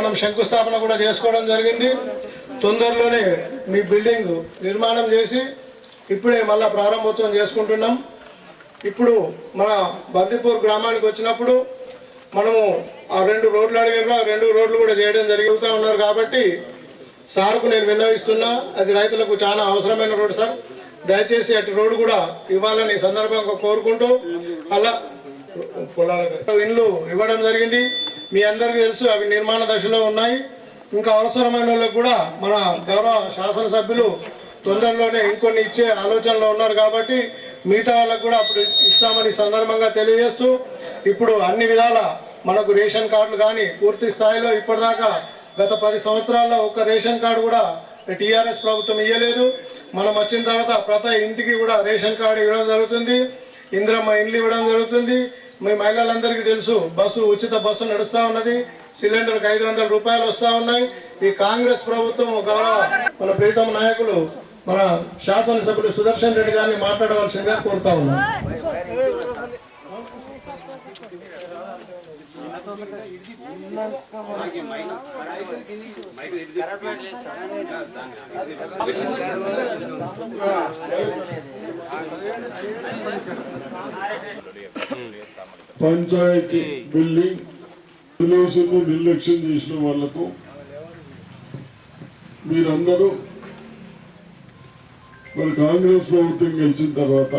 మనం శంకుస్థాపన కూడా చేసుకోవడం జరిగింది. తొందరలోనే మీ బిల్డింగ్ నిర్మాణం చేసి ఇప్పుడే మళ్ళా ప్రారంభోత్సవం చేసుకుంటున్నాం. ఇప్పుడు మన బందిపూర్ గ్రామానికి వచ్చినప్పుడు మనము ఆ రెండు రోడ్లు అడిగారు ఆ రెండు రోడ్లు కూడా చేయడం జరుగుతూ ఉన్నారు కాబట్టి సార్కు నేను విన్నవిస్తున్నా అది రైతులకు చాలా అవసరమైన రోడ్డు సార్. దయచేసి అటు రోడ్డు కూడా ఇవ్వాలని సందర్భంగా కోరుకుంటూ అలా పొలాలకు ఇండ్లు ఇవ్వడం జరిగింది. మీ అందరికీ తెలుసు అవి నిర్మాణ దశలో ఉన్నాయి. ఇంకా అవసరమైన వాళ్ళకు కూడా మన గౌరవ శాసనసభ్యులు తొందరలోనే ఇంకొన్ని ఇచ్చే ఆలోచనలో ఉన్నారు కాబట్టి మిగతా వాళ్ళకు కూడా అప్పుడు ఇస్తామని సందర్భంగా తెలియజేస్తూ ఇప్పుడు అన్ని విధాల మనకు రేషన్ కార్డులు కానీ పూర్తి స్థాయిలో ఇప్పటిదాకా గత పది సంవత్సరాల్లో ఒక రేషన్ కార్డు కూడా టీఆర్ఎస్ ప్రభుత్వం ఇవ్వలేదు మనం వచ్చిన తర్వాత ప్రతి ఇంటికి కూడా రేషన్ కార్డు ఇవ్వడం జరుగుతుంది. ఇందిరమ్మ ఇండ్లు ఇవ్వడం జరుగుతుంది. మీ మహిళలందరికీ తెలుసు బస్సు ఉచిత బస్సు నడుస్తూ ఉన్నది. సిలిండర్కి ఐదు వందల రూపాయలు వస్తూ ఉన్నాయి. ఈ కాంగ్రెస్ ప్రభుత్వం గౌరవ మన ప్రీతమ నాయకులు మన శాసనసభ్యులు సుదర్శన్ రెడ్డి గారిని మాట్లాడవలసిందిగా కోరుతా ఉన్నాం. పంచాయతీ బిల్డింగ్ తెలుగుదేశం నిర్లక్ష్యం చేసిన వాళ్ళకు మీరందరూ మరి కాంగ్రెస్ ప్రభుత్వం గెలిచిన తర్వాత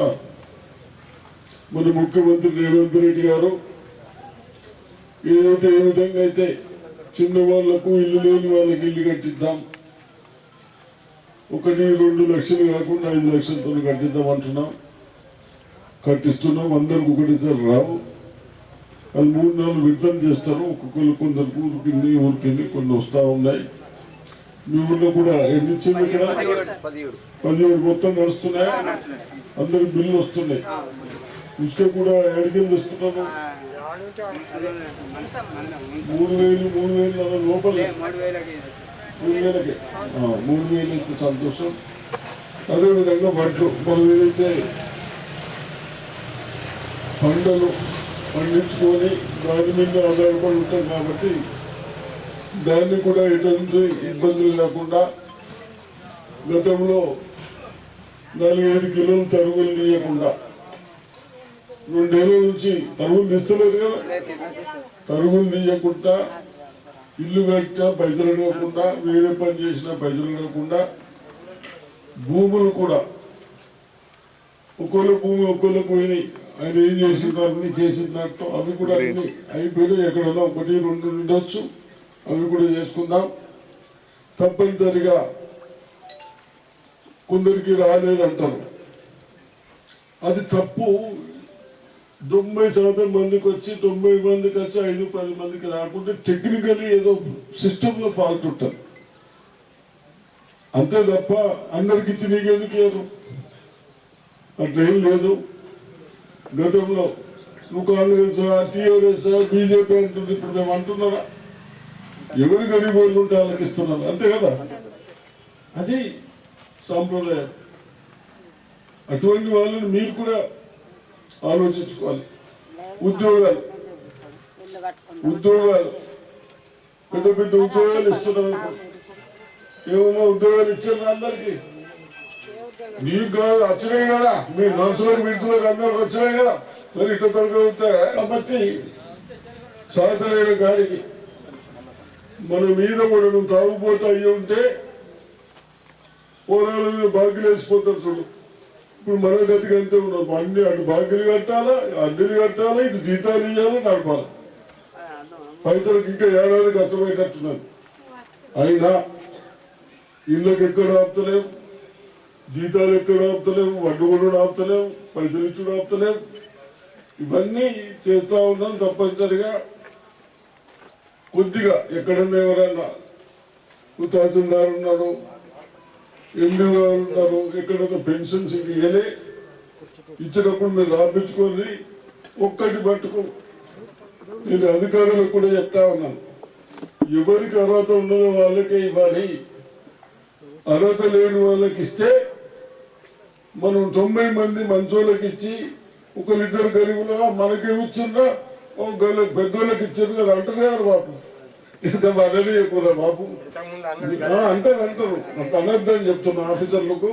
మన ముఖ్యమంత్రి రేవంత్ రెడ్డి గారు ఏదైతే ఏ విధంగా అయితే చిన్న వాళ్ళకు ఇల్లు లేని వాళ్ళకి ఇల్లు కట్టిద్దాం ఒకటి రెండు లక్షలు కాకుండా ఐదు లక్షలతో కట్టిద్దామంటున్నాం. కట్టిస్తున్నాం అందరికి ఒకటిసారి రావు. అది మూడు నాలుగు విడుదల చేస్తారు. ఒక్కొక్కరు కొందరు ఊరికింది ఊరికింది కొన్ని వస్తూ ఉన్నాయి. మీ ఊళ్ళో కూడా ఎన్ని ఇచ్చింది ఇక్కడ? పదిహేడు మొత్తం నడుస్తున్నాయి? అందరికి బిల్లు వస్తున్నాయి. ఇసుక కూడా ఎడికెళ్ళి వస్తున్నాను మూడు వేలు మూడు వేలు లోపల. మూడు వేలకి. మూడు వేలకి సంతోషం. అదేవిధంగా వడ్లు మనం ఏదైతే పంటలు పండించుకొని దాని మీద ఆధారపడి ఉంటాం కాబట్టి దాన్ని కూడా ఎటువంటి ఇబ్బందులు లేకుండా గతంలో నాలుగైదు కిలోలు తరుగులు తీయకుండా రెండేళ్ళ నుంచి తరుగులు తీస్తలేదు కదా? తరుగులు తీయకుండా ఇల్లు కట్టినా పైసలు అడగకుండా వేరే పని చేసినా పైసలు అడగకుండా భూములు కూడా ఒక్కొక్క భూమి ఒక్కొక్క పోయినాయి. ఆయన ఏం చేసిండ్రు అన్ని చేసినట్టు అవి కూడా అన్ని అయిపోయినాయి ఎక్కడన్నా ఒకటి రెండు ఉండొచ్చు. అవి కూడా చేసుకుందాం. తప్పనిసరిగా కొందరికి రాలేదంటారు. అది తప్పు. తొంభై శాతం మందికి వచ్చి తొంభై మందికి వచ్చి ఐదు పది మందికి రాకుంటే టెక్నికలీ ఏదో సిస్టంలో ఫాల్ట్ ఉంటారు అంతే తప్ప అందరికి ఇచ్చి నీకెందుకు ఇవ్వరు అట్లేం లేదు. గతంలో నువ్వు కాంగ్రెస్ టీఆర్ఎస్ బీజేపీ అంటుంది ఇప్పుడు మేము అంటున్నారా? ఎవరు గరీబ్ వాళ్ళు ఉంటే వాళ్ళకి ఇస్తున్నారు? అంతే కదా? అది సాంప్రదాయం. అటువంటి వాళ్ళని మీరు కూడా ఆలోచించుకోవాలి. ఉద్యోగాలు. ఉద్యోగాలు. పెద్ద పెద్ద ఉద్యోగాలు ఇస్తున్నారు ఏమో ఉద్యోగాలు ఇచ్చారు అందరికి? నీకు కాదు వచ్చినాయి కదా. మీ నర్సులకు మిడ్సులకు అందరికి వచ్చినాయి కదా. మరి ఇట్లా తొలగితే కాబట్టి సాధనైన గాడికి మన మీద కూడా నువ్వు తాగుపోతా అయ్యి ఉంటే పోరాల మీద బాగులేసిపోతారు చూడు. ఇప్పుడు మరో గతికి అంతే ఉన్నాం అన్ని అటు బాగ్యులు కట్టాలా అడ్డీలు కట్టాలా ఇటు జీతాలు ఇవ్వాలి నడపాలి? పైసలకు ఇంకా ఏడాది కష్టమైనట్టున్నది అయినా ఇళ్ళకి ఎక్కడ ఆపుతలేం? జీతాలు ఎక్కడ ఆపుతలేం? వడ్డు కూడా ఆపుతలేం? పైసలు ఇచ్చుడు ఆపుతలేం? ఇవన్నీ చేస్తా ఉన్నాం తప్పనిసరిగా. కొద్దిగా ఎక్కడన్నా ఎవరన్నా. తహసీల్దార్ ఉన్నాడు. ఎండి గారు ఉన్నారు పెన్షన్స్ ఇంక ఇవ్వలే. ఇచ్చినప్పుడు మీరు రాపించుకొని ఒక్కటి పట్టుకో. నేను అధికారులకు కూడా చెప్తా ఉన్నాను ఎవరికి అర్హత ఉన్నదో వాళ్ళకే ఇవ్వాలి. అర్హత లేని వాళ్ళకి ఇస్తే మనం తొంభై మంది మంచోళ్ళకి ఇచ్చి ఒకరిద్దరు గరీబులుగా మనకేమి ఇచ్చిండ్రా? గల పెద్దోళ్ళకి ఇచ్చారు కదా అంటారు కదా ఇంకా వాళ్ళని ఎక్కువ బాబు? ఆ, అంటారు అంటారు. అంత అనర్థం చెప్తున్నా ఆఫీసర్లకు.